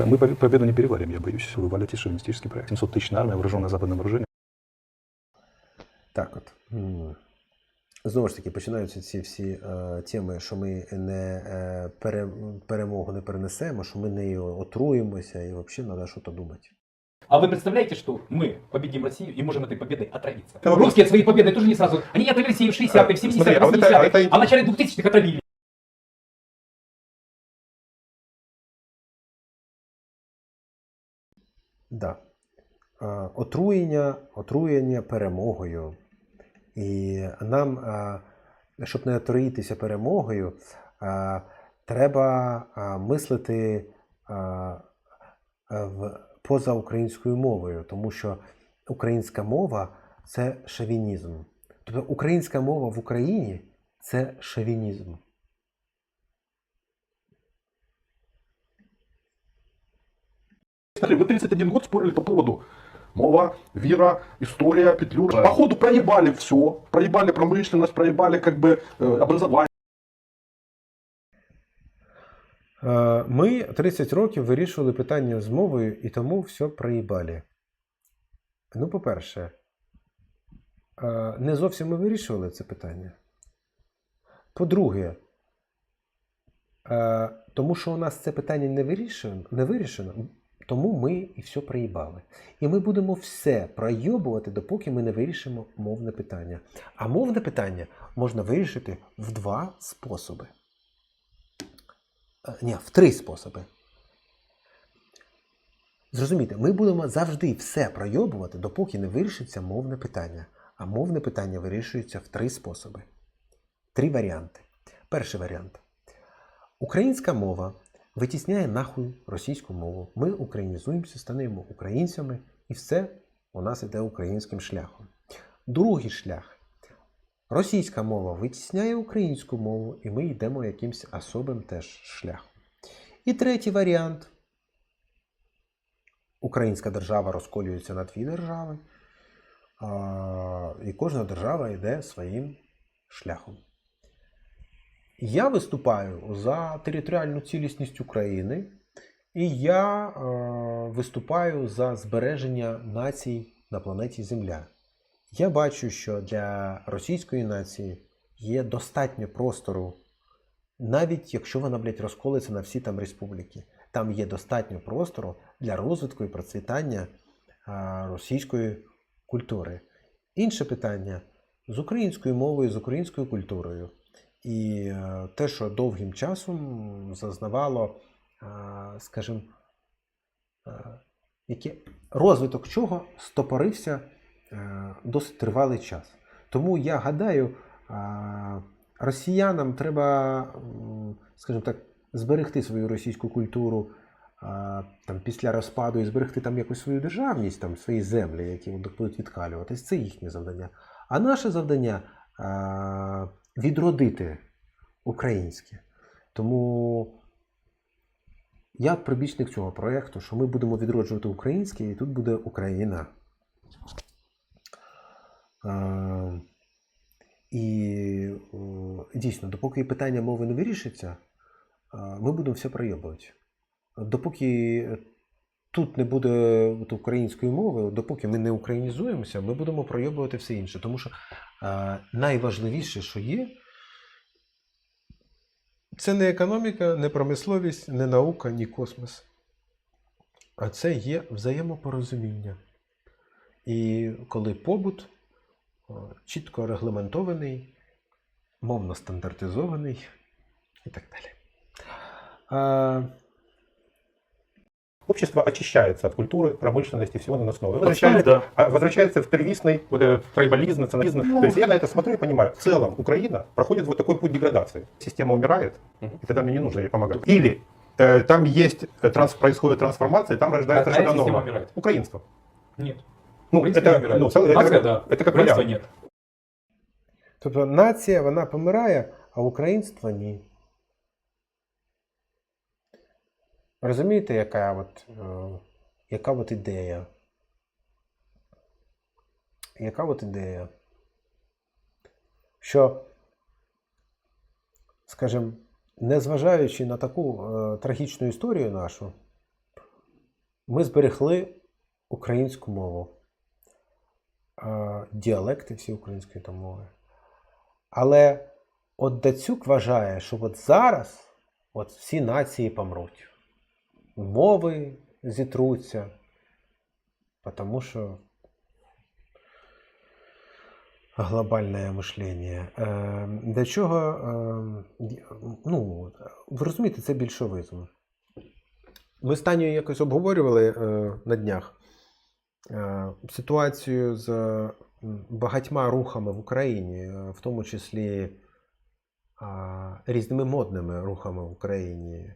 Мы побе- победу не переварим, я боюсь. Вы валите шовинистический проект. 700 тысяч армия, вооруженная западным вооружением. Так от. м. Знову ж таки, починаються ці всі е, теми, що ми не е, пере, перемогу не перенесемо, що ми нею отруємося і взагалі треба щось думати. А вы представляете, что мы победим Россию и можем этой победой отравиться? Это вопрос- Русские от своей победы тоже не сразу. Они не отравили Россию в 60-е, в 70-е, Смотри, а в вот это- 80-е, это- а в начале 2000-х отравили. Да. Е, Отруєння, отруєння перемогою. І нам, е, щоб не отруїтися перемогою, е, треба мислити поза українською мовою, тому що українська мова це шовінізм. Тобто українська мова в Україні це шовінізм. Смотри, вы 31 год спорили по поводу мова, вера, история, петлюра. Походу проебали все. Проебали промышленность, проебали как бы э, образование. Е, Ми 30 років вирішували питання з мовою і тому все проїбалі. Ну, по-перше, е, не зовсім ми вирішували це питання. По-друге, е, тому що у нас це питання не вирішено, не вирішено, тому ми і все проїбали. І ми будемо все пройобувати, допоки ми не вирішимо мовне питання. А мовне питання можна вирішити в два способи. Е, Ні, в три способи. Зрозумійте, ми будемо завжди все пройобувати, допоки не вирішиться мовне питання. А мовне питання вирішується в три способи. Три варіанти. Перший варіант. Українська мова витісняє нахуй російську мову. Ми українізуємося, станемо українцями, і все у нас іде українським шляхом. Другий шлях. Російська мова витісняє українську мову, і ми йдемо якимось особим теж шляхом. І третій варіант. Українська держава розколюється на дві держави, і кожна держава йде своїм шляхом. Я виступаю за територіальну цілісність України, і я е, виступаю за збереження націй на планеті Земля. Я бачу, що для російської нації є достатньо простору, навіть якщо вона, блядь, розколиться на всі там республіки. Там є достатньо простору для розвитку і процвітання а, російської культури. Інше питання з українською мовою, з українською культурою. І е, те, що довгим часом зазнавало, скажімо, е, розвиток чого стопорився е, досить тривалий час. Тому я гадаю, росіянам треба, скажімо так, зберегти свою російську культуру там, після розпаду і зберегти там якусь свою державність, там, свої землі, які вони будуть відкалюватись. Це їхнє завдання. А наше завдання відродити українське. Тому я прибічник цього проєкту, що ми будемо відроджувати українське, і тут буде Україна. Е, І е, дійсно, допоки питання мови не вирішиться, е, ми будемо все пройобувати. Допоки тут не буде української мови, допоки ми не українізуємося, ми будемо пройобувати все інше. Тому що найважливіше, що є, це не економіка, не промисловість, не наука, ні космос. А це є взаємопорозуміння. І коли побут чітко регламентований, мовно стандартизований і так далі. А, Общество очищается от культуры, промышленности, всего наносного. И Вот Возвращается, да. а, возвращается в первичный вот, этот тройболизм, национализм. То есть я на это смотрю и понимаю, в целом Украина проходит вот такой путь деградации. Система умирает, и тогда мне не нужно ей помогать. Или э, там есть, э, транс, происходит трансформация, и там рождается Какая что-то система новое. умирает? Украинство. Нет. Ну, В принципе, это, не умирает. ну, цел- это, Нация, как- да. это как Украинства вариант. нет. тобто нація вона помирає, а українство ні. Розумієте, яка от, е, яка от ідея? Яка от ідея? Що, скажімо, незважаючи на таку е, трагічну історію нашу, ми зберегли українську мову, е, діалекти всі української там мови. Але от Дацюк вважає, що от зараз от всі нації помруть. Мови зітруться, тому що глобальне мишлення. Е, Для чого? е, Ну, ви розумієте, це більшовизм. Ми з Танею якось обговорювали е, на днях ситуацію з багатьма рухами в Україні, в тому числі різними модними рухами в Україні.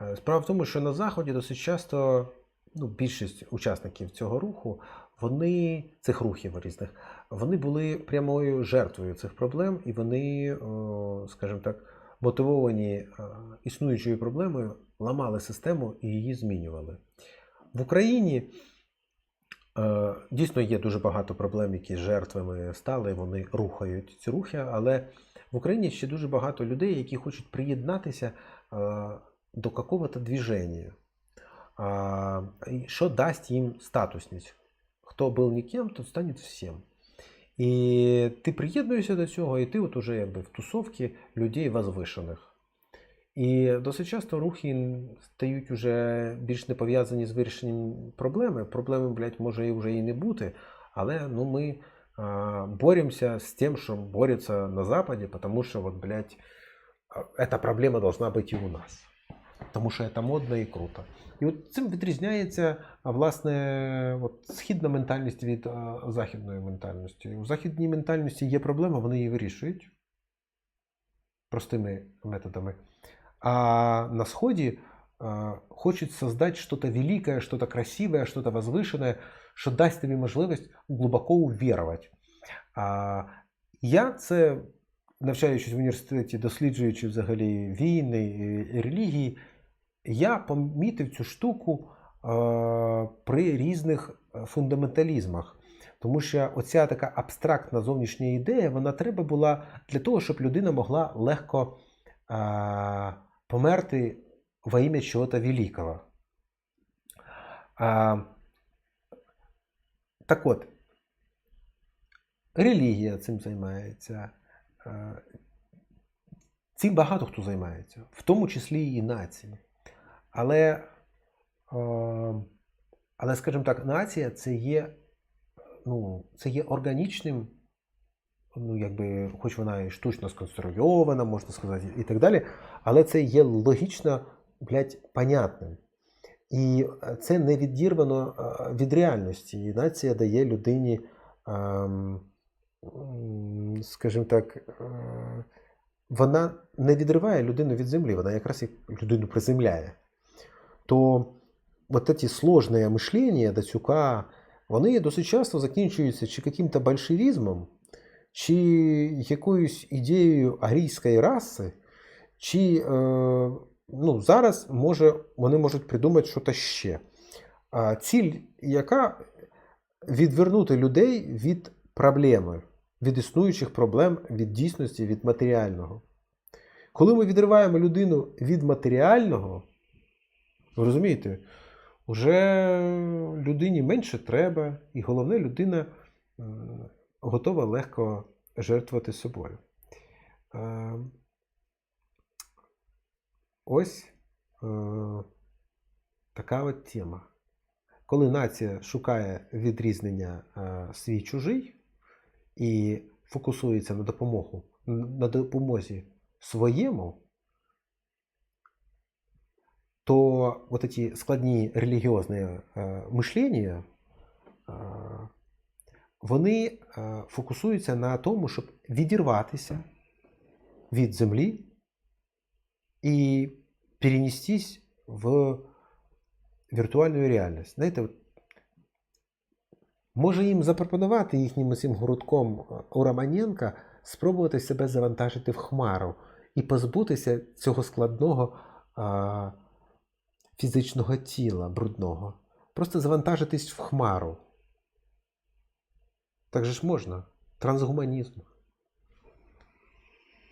Е, Справа в тому, що на Заході досить часто ну, більшість учасників цього руху, вони цих рухів різних, вони були прямою жертвою цих проблем, і вони, скажімо так, мотивовані е, існуючою проблемою, ламали систему і її змінювали. В Україні е, дійсно є дуже багато проблем, які жертвами стали, вони рухають ці рухи, але в Україні ще дуже багато людей, які хочуть приєднатися до какого-то і що дасть їм статусність. Хто був ніким, тот стане всім. І ти приєднуєшся до цього, і ти от уже якби в тусовці людей возвишених. І досить часто рухи стають уже більш не пов'язані з вирішенням проблеми. Проблеми, блядь, може і вже і не бути, але ну, ми а, боремося з тим, що борються на Западі, тому що, от, блядь, ця проблема должна бути і у нас. Тому що це модно і круто. І от цим відрізняється власне от, східна ментальність від західної ментальності. У західній ментальності є проблема, вони її вирішують простими методами. А на Сході хочуть создать что-то великое, что-то красивое, що дасть тобі можливість глибоко увірувати. Я це, навчаючись в університеті, досліджуючи взагалі війни і релігії, я помітив цю штуку е, при різних е, фундаменталізмах. Тому що оця така абстрактна зовнішня ідея, вона треба була для того, щоб людина могла легко е, померти во ім'я чогось великого. А, так от, релігія цим займається. е, Цим багато хто займається, в тому числі і нації. Але, е, але скажімо так, нація це є, ну, це є органічним, ну, якби, хоч вона і штучно сконструйована, можна сказати, і так далі, але це є логічно, блядь, понятним. І це не відірвано е, від реальності. І нація дає людині, ем, скажімо так, е, вона не відриває людину від землі, вона якраз людину приземляє. То от ці сложне мишлення Дацюка, вони досить часто закінчуються чи яким-то большевізмом, чи якоюсь ідеєю арійської раси, чи е, ну, зараз може, вони можуть придумати щось ще. А ціль, яка відвернути людей від проблеми, від існуючих проблем, від дійсності, від матеріального. Коли ми відриваємо людину від матеріального, ви розумієте, вже людині менше треба, і головне, людина готова легко жертвувати собою. Е, Ось е, така от тема. Коли нація шукає відрізнення е, свій чужий і фокусується на допомогу, на допомозі своєму, то вот эти складні релігіозні е, мишлення, е, вони е, фокусуються на тому, щоб відірватися від землі і перенестись в віртуальну реальність. Знаєте, може їм запропонувати їхнім цим грудком е, у Романенка спробувати себе завантажити в хмару і позбутися цього складного а, фізичного тіла брудного. Просто завантажитись в хмару. Так же ж можна. Трансгуманізм.